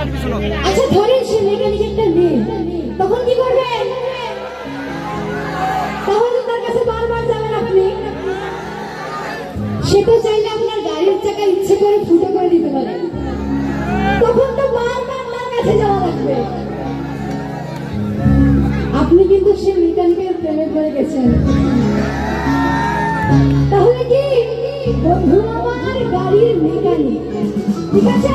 আচ্ছা ধরেন সে একটা তখন কি কাছে বারবার আপনি। চাইলে আপনার গাড়ির ইচ্ছে করে করে দিতে তখন কাছে যাওয়া আপনি কিন্তু সে মেকানিকের প্রেমে করে গেছেন। তাহলে কি বন্ধু আমার গাড়ির মেকানিক? ঠিক আছে?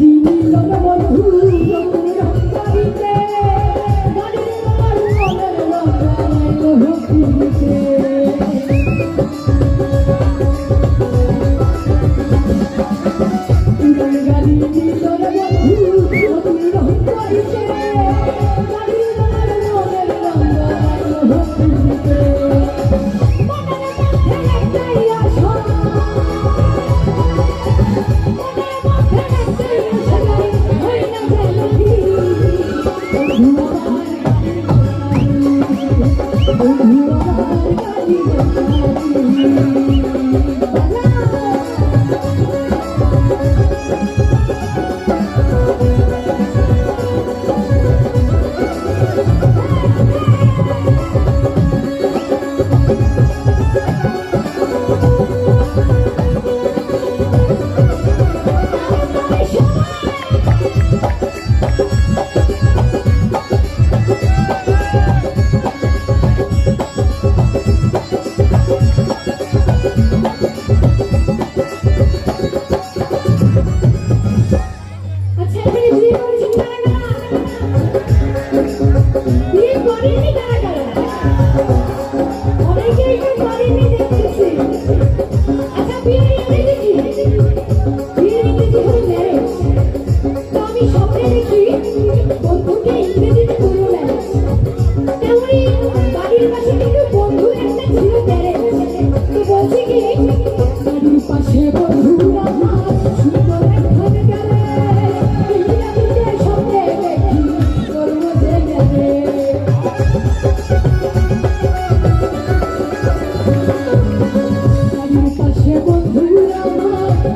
ดีดีแล้วนะมันคือ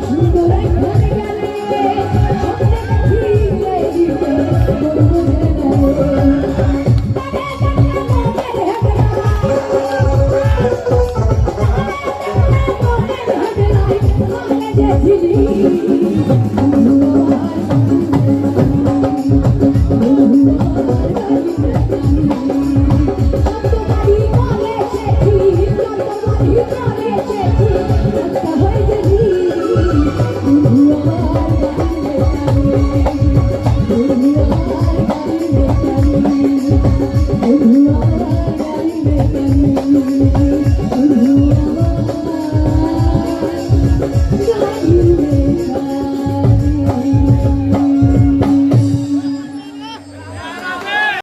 সুন্দর Oh,